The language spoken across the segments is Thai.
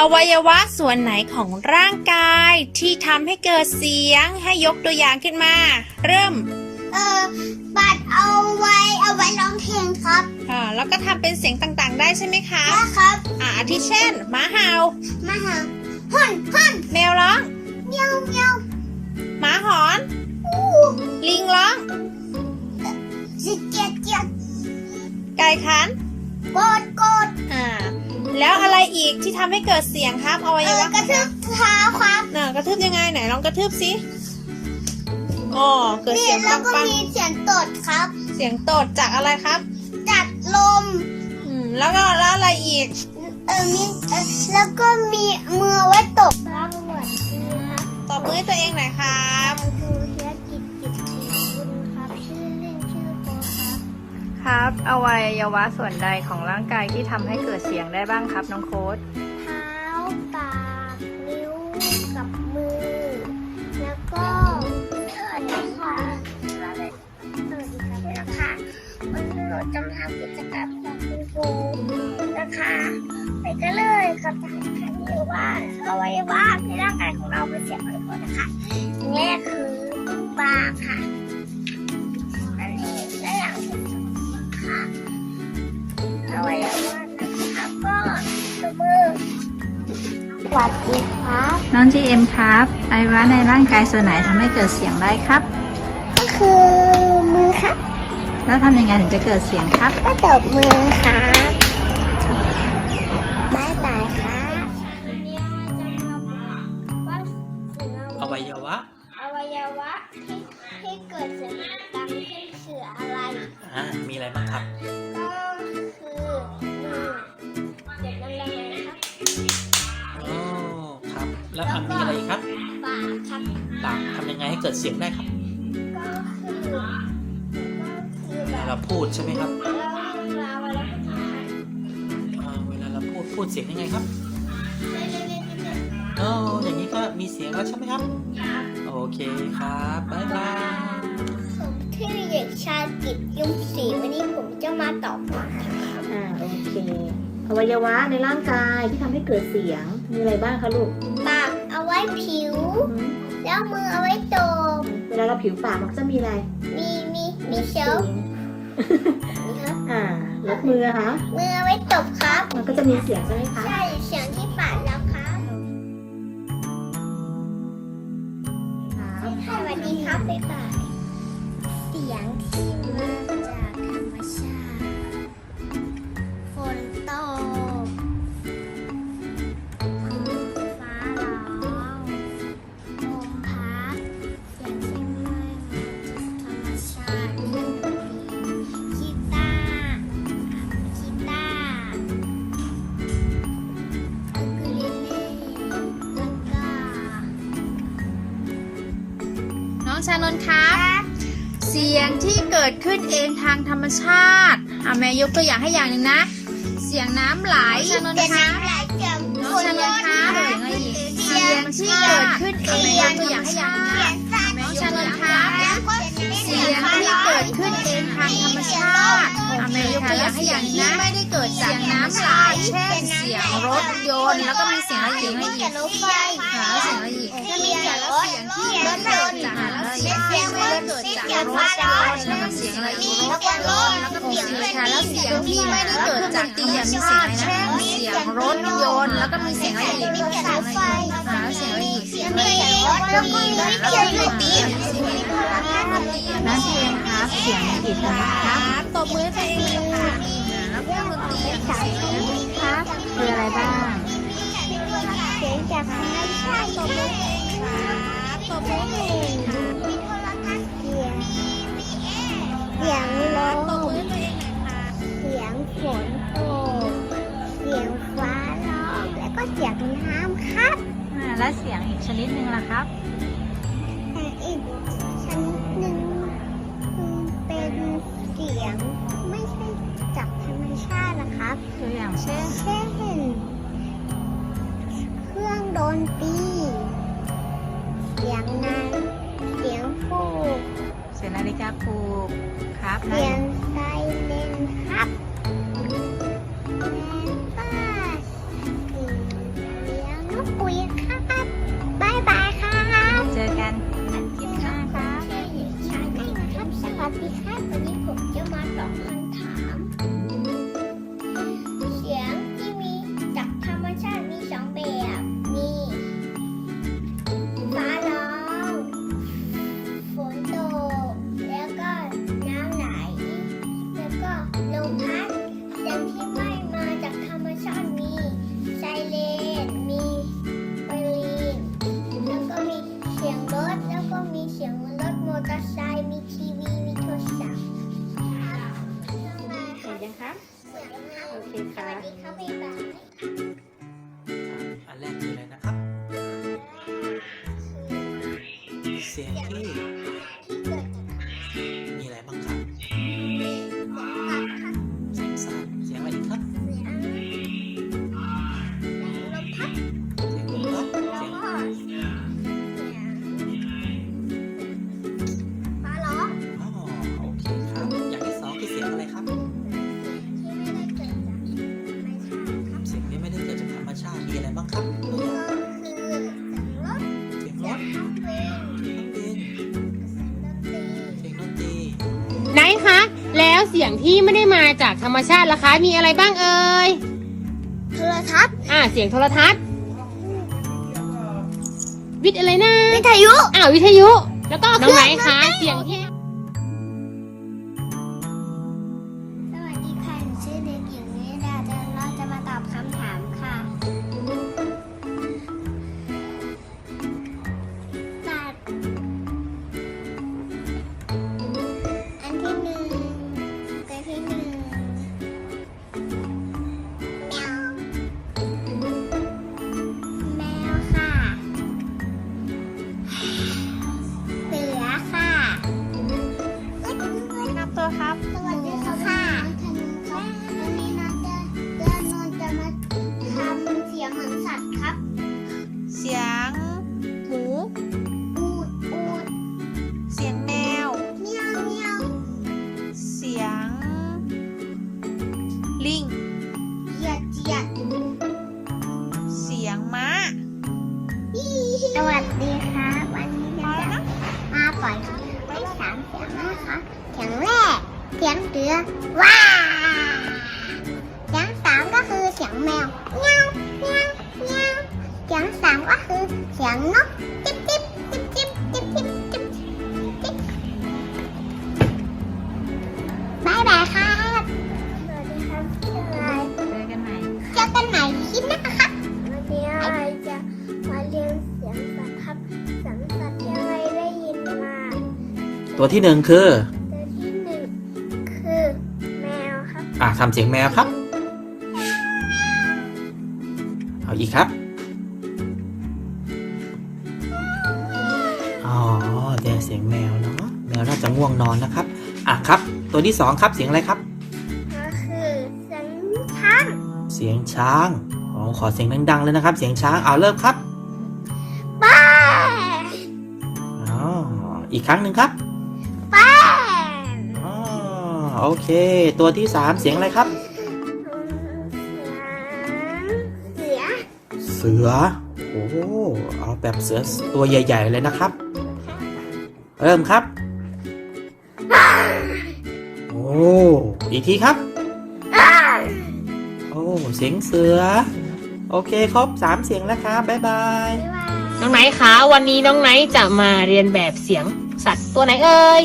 อวัยวะส่วนไหนของร่างกายที่ทำให้เกิดเสียงให้ยกตัวอย่างขึ้นมา เริ่ม เออบัตรเอาไว้เอาไว้ร้องเพลงครับอ่าแล้วก็ทำเป็นเสียงต่างๆ ได้ใช่ไหมคะนะครับอ่าอาทิเช่นหมาเห่ามาหาหุ่นหุ่นแมวร้องเมียวเมียวหมาหอนอู้ลิงร้องสิเกียดเกียดไก่ขันโกดโกดอ่า แล้วอะไรอีกที่ทำให้เกิดเสียงครับอวัเอยวะอกระทืบเท้าครับน่ะกระทืบยังไงไหนลองกระทืบสิอ๋อเกิดนี่เสียงแล้วก็ปังมีเสียงตดครับ ๆเสียงตดจากอะไรครับ จัดลม อืมแล้วก็แล้วอะไรอีก เออมีเออแล้วก็มีมือไว้ตบครับสวัสดีครับตบมือให้ตัวเองหน่อยครับ คือ ครับ อวัยวะส่วนใดของร่างกายที่ทำให้เกิดเสียงได้บ้างครับน้องโค้ดเท้าปากนิ้วกับมือ แล้วก็สวัสดีค่ะสวัสดีครับนะคะวันนี้เราจะมาทำกิจกรรมกับคุณครูนะคะ ไปกันเลยกับทางคันนี้ว่าอวัยวะในร่างกายของเราเป็นเสียงอะไรก่อนนะคะแรกคือปากค่ะ วัสดีครับ น้องจีเอ็มครับอวัยวะในร่างกายส่วนไหนทำให้เกิดเสียงได้ครับ ก็คือมือครับ แล้วทำยังไงถึงจะเกิดเสียงครับ ก็ตบมือครับบ เกิดเสียงได้ครับก็คือก็คือแบเวลาบเราพูดใช่ไหมครับเราเวลาเวลาพูดครับอ่าเวลาเราพูดพูดเสียงยังไงครับเรื่อยๆโอ้อย่างนี้ก็มีเสียงแล้วใช่ไหมครับโอเคครับบ๊ายบายๆผมชื่อเด็กชายกิตยุ่งศรีวันนี้ผมจะมาตอบคำถามอ่าโอเคอวัยวะในร่างกายที่ทำให้เกิดเสียงมีอะไรบ้างคะลูกปากเอาไว้ผิว แล้วมือเอาไว้ตบเวลาเราผิวปากมันก็จะมีอะไร มีมีมีเชลฟ์นี่ครับ อ่าแล้วมือคะมือเอาไว้ตบครับ มันก็จะมีเสียงใช่ไหมคะ ใช่ กิดขึ้นเองทางธรรมชาติอะแม่ยกตัวอย่างให้อย่างหนึ่งนะ เสียงน้ำไหลชานนท์แต่คะน้ำไหลเสียงน้องชานนท์คะเสียงอะไรอีกเสียงที่เกิดขึ้นเองแม่ยกตัวอย่างให้อย่างหนึ่ง อะแม่ยกตัวอย่างให้อย่างหนึงนะไม่ได้เกิดจากน้ำไหลเช่นเสียงรถยนต์แล้วก็มีเสียงอะไรอีกอะไรอีกรถไฟหาเสียงอะไรอีกจะมีเสียงรถเสียงที่ไม่ได้เกิดจากอะไรเช่นไม่ได้เกิดจากรถยนต์แล้วก็เสียงอะไรอีกรถยนต์แล้วก็มีเสียงค่ะแล้วเสียงที่ไม่ได้เกิดจากธรรมชาติเช่นเสียงรถยนต์แล้วก็มีเสียงอะไรอีกมีเสียงรถไฟหาเสียงอะไรอีกจะมีเสียงรถแล้วก็มีเสียงดนตรีน้องจีเอ็มค รับเสียงมีกี่ชนิดครับตบมือให้ตัวเองเลยค่ะแล้วเครื่องดนตรีอะเสียงครับคืออะไรบ้างเสียงจากธรรมชาติตบมือตบมือให้ตัวเองค่ะมีโทรทัศน์เสียงเสียงลตบมมือให้ตัวเองหน่อยค่ะเสียงฝนตกเสียงฟ้าร้องและก็เสียงน้ำครับอ่าและเสียงอีกชนิดหนึ่งล่ะครับ ยงไม่ใช่จากธรรมชาตินะครับ ตัวอย่างเช่น เช่น เครื่องดนตรีเสียงนาเสียงผูกเสียงนาฬิกาปลุกครับเสียงไซเรนครับ งที่ไม่ได้มาจากธรรมชาติล่ะคะ มีอะไรบ้างเอ่ย โทรทัศน์อ่าเสียงโทรทัศน์ วิทย์อะไรนะ วิทยุ อ่าวิทยุ แล้วก็น้องไหนคะ เสียงที่ เสียงเสือว้าเสียงสามก็คือเสียงแมวเมียวเมียวเมียวเสียงสามก็คือเสียงนกจิ๊บจิ๊บจิ๊บจิ๊บจิ๊บจิ๊บจิ๊บจิ๊บบายบายครับสวัสดีครับชื่ออะไรเจอกันใหม่เจอกันใหม่คลิปหน้าครับวันนี้อะไรจะมาเรียนเสียงสัตว์ครับเสียงสัตว์ที่อะไรได้ยินมาตัวที่หนึ่งคือ อ่าทำเสียงแมวครับ เอาอีกครับ อ๋อแต่เสียงแมวเนาะ แมวน่าจะง่วงนอนนะครับ อะครับ ตัวที่สองครับเสียงอะไรครับ ก็คือเสียงช้าง เสียงช้าง อ๋อ ขอเสียงดังๆเลยนะครับ เสียงช้าง เอาเริ่มครับป้าอ๋อ อีกครั้งหนึ่งครับป้าอ๋อ โอเค ตัวที่สามเสียงอะไรครับ เสียงเสือ โอ้โหเอาแบบเสือตัวใหญ่ ๆ เลยนะครับ เริ่มครับ โอ้ อีกทีครับ โอ้ เสียงเสือ โอเคครบสามเสียงแล้วครับบ๊ายบาย น้องไหนคะวันนี้น้องไหนจะมาเรียนแบบเสียงสัตว์ตัวไหนเอ่ย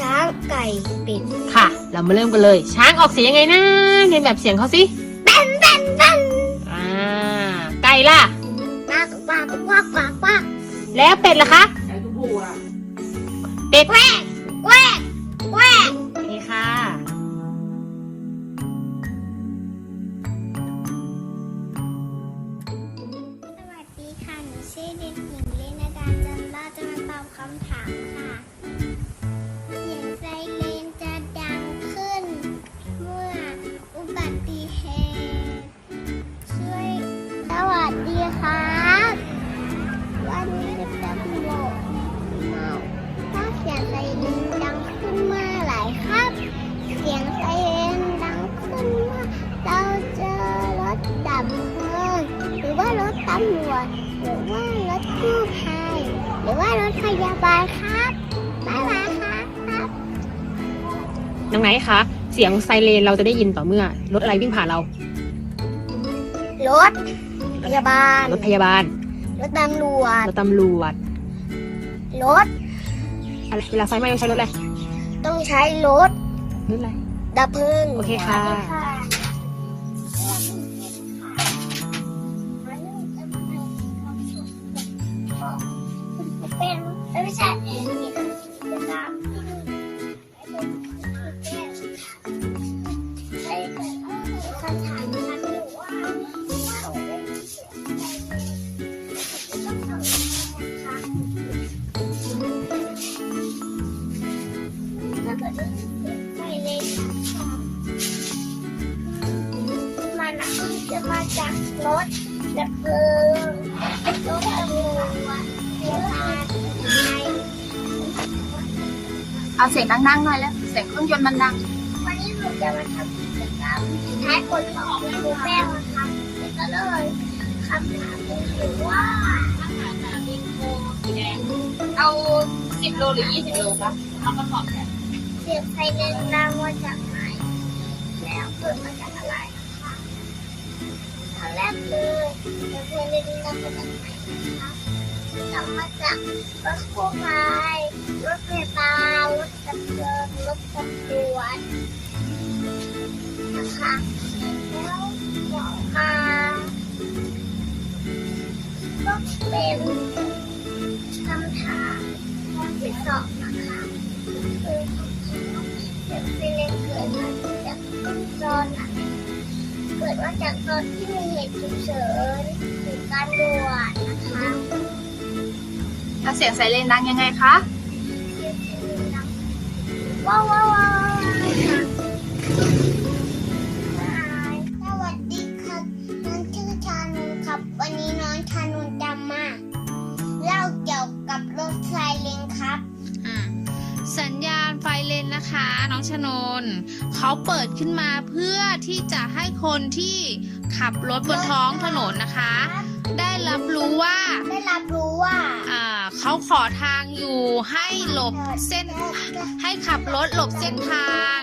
ช้างไก่เป็ดค่ะ เรามาเริ่มกันเลย ช้างออกเสียงยังไงนะเรียนแบบเสียงเขาสิเป็นเป็นเป็นอ่าไก่ล่ะปากปากปากปากปากแล้วเป็ดล่ะคะเป็ดแกวกแกวกแกวก น้องไนท์คะเสียงไซเรนเราจะได้ยินต่อเมื่อรถอะไรวิ่งผ่านเรา รถพยาบาล รถพยาบาล รถตำรวจ รถตำรวจ รถอะไรเวลาไฟไหม้ต้องใช้รถอะไร ต้องใช้รถรถอะไร ดับเพลิง โอเคค่ะ เอาเสียงดังๆหน่อยแล้ว เสียงเครื่องยนต์มันดัง วันนี้หนูจะมาทำกิจกรรมแท้คนของครูแป้งนะคะก็เลยคำถามก็คือว่าคำถามจากบิงโกสีแดงเอาสิบโลหรือยี่สิบโลครับเอามาตอบแทนเสียงไซเรนดังมาจากไหนแล้วเกิดมาจากอะไรคะตอนแรกเลยเสียงไซเรนดังมาจากไหนนะคะดังมาจากรถกู้ภัย รถพยาบาลรถดับเพลิงรถตำรวจนะคะแล้วต่อมาก็เป็นคำถามข้อที่สองนะคะคือเสียงไซเรนเกิดมาจากตอนไหนเกิดมาจากตอนที่มีเหตุฉุกเฉินหรือการด่วนนะคะแล้วเสียงไซเรนดังยังไงคะ ว้าวว้าวว้าวสวัสดีครับน้องชื่อชานุนครับ วันนี้น้องชานุนจะมาเล่าเกี่ยวกับรถไซเรนครับ อ่าสัญญาณไฟเลนนะคะ น้องชนนเขาเปิดขึ้นมาเพื่อที่จะให้คนที่ขับรถบนท้องถนนนะคะ ได้รับรู้ว่า ได้รับรู้ว่าอ่า เขาขอทางอยู่ให้หลบเส้นให้ขับรถหลบเส้นทาง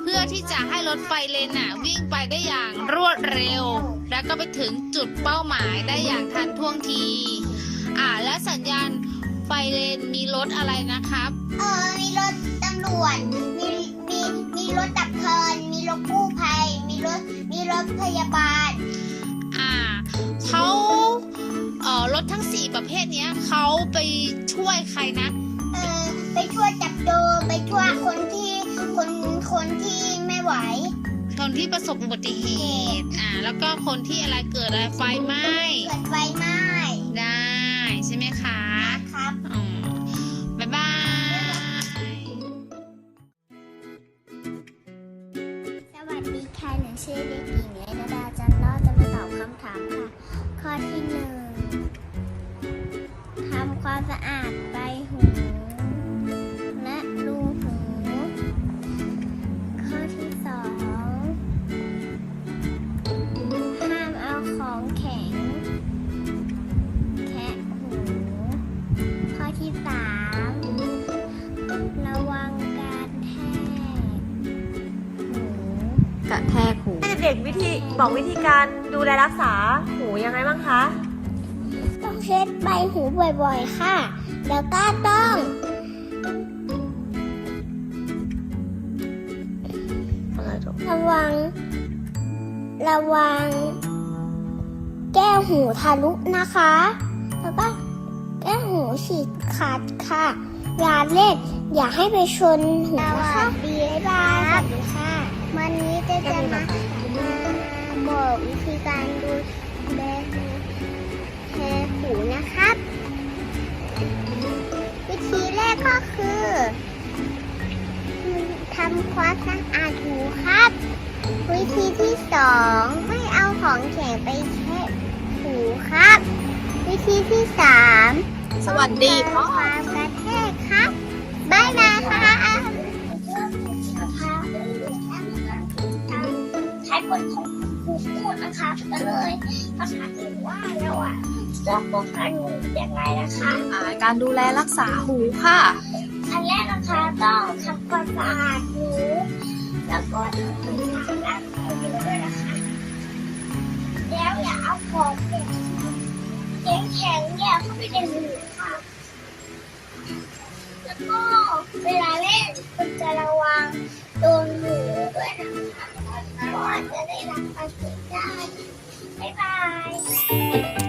เพื่อที่จะให้รถไฟเลนน่ะวิ่งไปได้อย่างรวดเร็ว แล้วก็ไปถึงจุดเป้าหมายได้อย่างทันท่วงที อ่าและสัญญาณไฟเลนมีรถอะไรนะครับ เออมีรถตำรวจมีมีมีรถดับเพลิงมีรถกู้ภัย มีรถมีรถพยาบาล อ่าเขาเอ่อ รถทั้งสี่ประเภทเนี้ยเขาไปช่วยใครนะ เออไปช่วยจับโจรไปช่วยคนที่คนคนที่ไม่ไหว คนที่ประสบอุบัติเหตุอ่าแล้วก็คนที่อะไรเกิดอะไรไฟไหม้เกิดไฟไหม้ได้ใช่ไหมคะครับอืมบ๊ายบายสวัสดีค่ะหนูชื่อเด็กหญิงเลนดาจันทร์รอดจะมาตอบคำถามค่ะ ข้อที่หนึ่งทำ ความสะอาดใบหู และรูหู ข้อที่สองห้ามเอาของแข็ง แคะหู ข้อที่สามระวังการแทกหูกระแทกหู เด็กๆวิธีบอกวิธีการดูแลรักษาหูยังไงบ้างคะ ช็ดใบหูบ่อยๆ ค่ะ แล้วก็ต้องระวัง ระวัง แก้วหูทะลุนะคะ แล้วก็แก้วหูฉีกขาดค่ะอย่าเล่นอย่าให้ไปชนหูนะคะดีบายสวัสดีค่ะ วันนี้จะจะมาบอกวิธีการดูแลหูแลหู นะครับ วิธีแรกก็คือทำความสะอาดหูครับ วิธีที่สองไม่เอาของแข็งไปแช่หูครับ วิธีที่สามสวัสดีพ่อความกระแทกครับบายบายค่ะใช้ผลของครูพูดนะคะก็เลยคำถามที่ว่าแล้วอะ จะป้องกันหูยังไงนะคะอ่าการดูแลรักษาหูค่ะ อันแรกนะคะต้องทำความสะอาดหูแล้วก็ต้องทำล้างหูด้วยนะคะแล้วอย่าเอาของเนี่ยแข็งๆเนี่ยเข้าไปในหูค่ะแล้วก็เวลาเล่นคุณจะระวังโดนหูด้วยนะคะเพราะอาจจะได้รับบาดเจ็บได้บ๊ายบาย